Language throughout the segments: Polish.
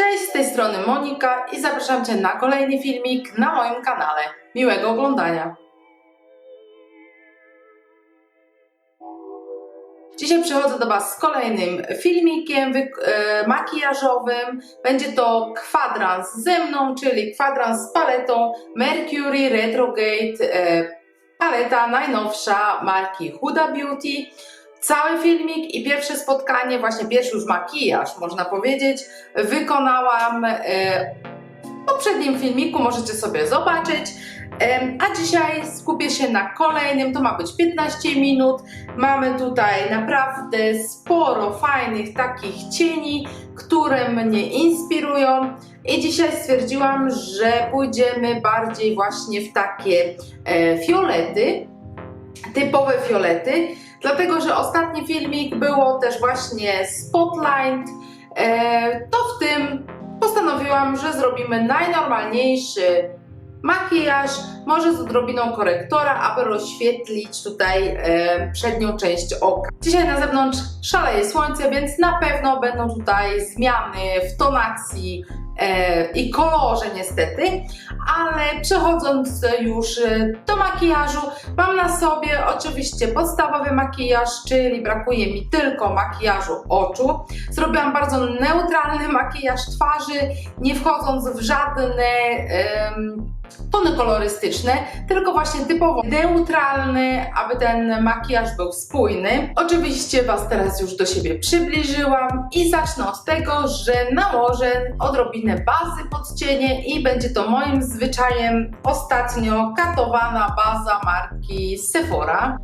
Cześć, z tej strony Monika i zapraszam Cię na kolejny filmik na moim kanale. Miłego oglądania. Dzisiaj przychodzę do Was z kolejnym filmikiem e, makijażowym. Będzie to kwadrans ze mną, czyli kwadrans z paletą Mercury Retrograde, e, paleta najnowsza marki Huda Beauty. Cały filmik i pierwsze spotkanie, właśnie pierwszy już makijaż, można powiedzieć, wykonałam e, w poprzednim filmiku, możecie sobie zobaczyć. A dzisiaj skupię się na kolejnym, to ma być 15 minut. Mamy tutaj naprawdę sporo fajnych takich cieni, które mnie inspirują. I dzisiaj stwierdziłam, że pójdziemy bardziej właśnie w takie e, fiolety, typowe fiolety, dlatego że ostatni filmik było też właśnie spotlight. E, to w tym postanowiłam, że zrobimy najnormalniejszy makijaż, może z odrobiną korektora, aby rozświetlić tutaj e, przednią część oka. Dzisiaj na zewnątrz szaleje słońce, więc na pewno będą tutaj zmiany w tonacji i kolorze niestety, ale przechodząc już e, do makijażu, mam na sobie oczywiście podstawowy makijaż, czyli brakuje mi tylko makijażu oczu. Zrobiłam bardzo neutralny makijaż twarzy, nie wchodząc w żadne tony kolorystyczne, tylko właśnie typowo neutralny, aby ten makijaż był spójny. Oczywiście Was teraz już do siebie przybliżyłam i zacznę od tego, że nałożę odrobinę bazy pod cienie i będzie to moim zwyczajem ostatnio katowana baza marki Sephora.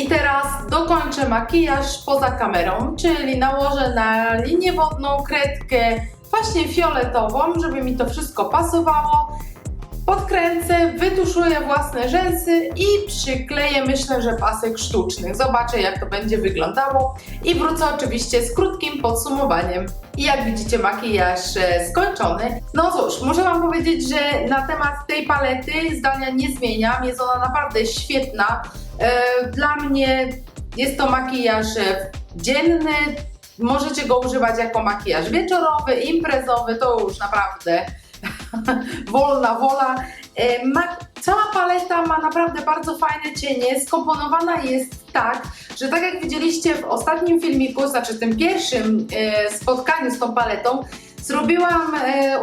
I teraz dokończę makijaż poza kamerą, czyli nałożę na linię wodną kredkę właśnie fioletową, żeby mi to wszystko pasowało. Podkręcę, wytuszuję własne rzęsy i przykleję myślę, że pasek sztuczny. Zobaczę jak to będzie wyglądało i wrócę oczywiście z krótkim podsumowaniem. I jak widzicie makijaż e, skończony. No cóż, muszę Wam powiedzieć, że na temat tej palety zdania nie zmieniam. Jest ona naprawdę świetna. E, Dla mnie jest to makijaż e, dzienny. Możecie go używać jako makijaż wieczorowy, imprezowy, to już naprawdę wolna wola. E, Ma, cała paleta ma naprawdę bardzo fajne cienie. Skomponowana jest tak, że tak jak widzieliście w ostatnim filmiku, znaczy tym pierwszym spotkaniu z tą paletą, zrobiłam,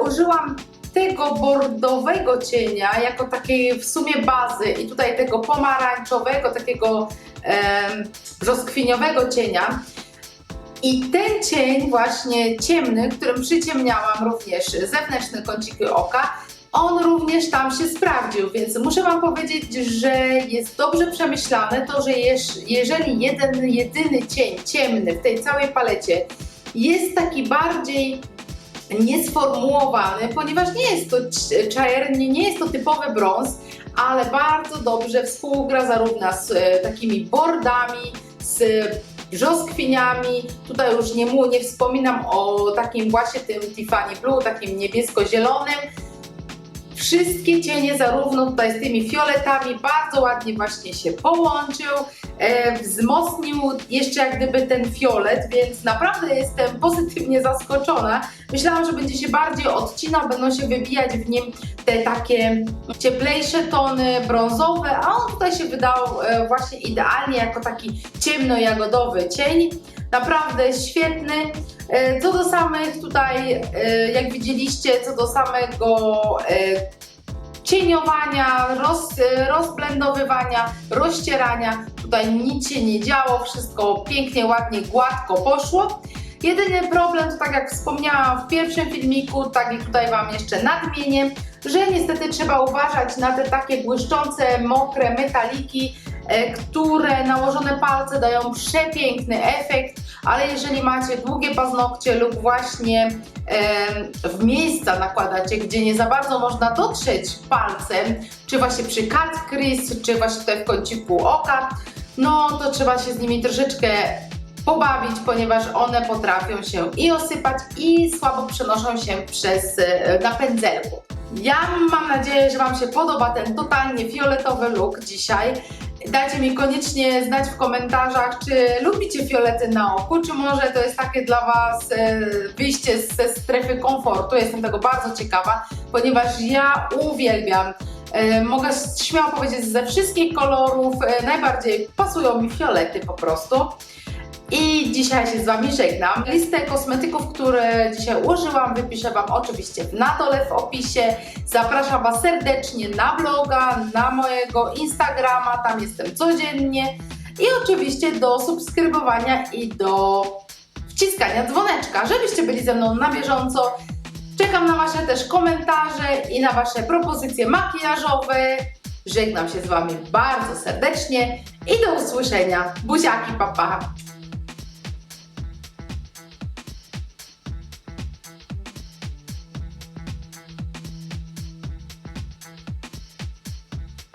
użyłam tego bordowego cienia jako takiej w sumie bazy i tutaj tego pomarańczowego, takiego e, cienia. I ten cień właśnie ciemny, którym przyciemniałam również zewnętrzne kąciki oka, on również tam się sprawdził, więc muszę Wam powiedzieć, że jest dobrze przemyślane to, że jeż, jeżeli jeden, jedyny cień ciemny w tej całej palecie jest taki bardziej niesformułowany, ponieważ nie jest to c- czarnie, nie jest to typowy brąz, ale bardzo dobrze współgra zarówno z e, takimi bordami, z brzoskwiniami. Tutaj już nie, mu, nie wspominam o takim właśnie tym Tiffany Blue, takim niebiesko-zielonym. Wszystkie cienie, zarówno tutaj z tymi fioletami, bardzo ładnie właśnie się połączył, wzmocnił jeszcze jak gdyby ten fiolet, więc naprawdę jestem pozytywnie zaskoczona. Myślałam, że będzie się bardziej odcinał, będą się wybijać w nim te takie cieplejsze tony brązowe, a on tutaj się wydał e, właśnie idealnie jako taki ciemno-jagodowy cień. Naprawdę świetny. E, Co do samych tutaj, e, jak widzieliście, co do samego e, cieniowania, roz, rozblendowywania, rozcierania, tutaj nic się nie działo, wszystko pięknie, ładnie, gładko poszło. Jedyny problem to tak jak wspomniałam w pierwszym filmiku, tak i tutaj Wam jeszcze nadmienię, że niestety trzeba uważać na te takie błyszczące, mokre metaliki, e, które nałożone palce dają przepiękny efekt, ale jeżeli macie długie paznokcie lub właśnie e, w miejsca nakładacie, gdzie nie za bardzo można dotrzeć palcem, czy właśnie przy cut crease, czy właśnie tutaj w kąciku oka, no to trzeba się z nimi troszeczkę pobawić, ponieważ one potrafią się i osypać, i słabo przenoszą się przez e, na pędzelku. Ja mam nadzieję, że Wam się podoba ten totalnie fioletowy look dzisiaj. Dajcie mi koniecznie znać w komentarzach, czy lubicie fiolety na oku, czy może to jest takie dla Was e, wyjście ze strefy komfortu. Jestem tego bardzo ciekawa, ponieważ ja uwielbiam E, Mogę śmiało powiedzieć, ze wszystkich kolorów e, najbardziej pasują mi fiolety po prostu. I dzisiaj się z Wami żegnam. Listę kosmetyków, które dzisiaj użyłam, wypiszę Wam oczywiście na dole w opisie. Zapraszam Was serdecznie na bloga, na mojego Instagrama, tam jestem codziennie. I oczywiście do subskrybowania i do wciskania dzwoneczka, żebyście byli ze mną na bieżąco. Czekam na Wasze też komentarze i na Wasze propozycje makijażowe. Żegnam się z Wami bardzo serdecznie i do usłyszenia. Buziaki, papa! Pa.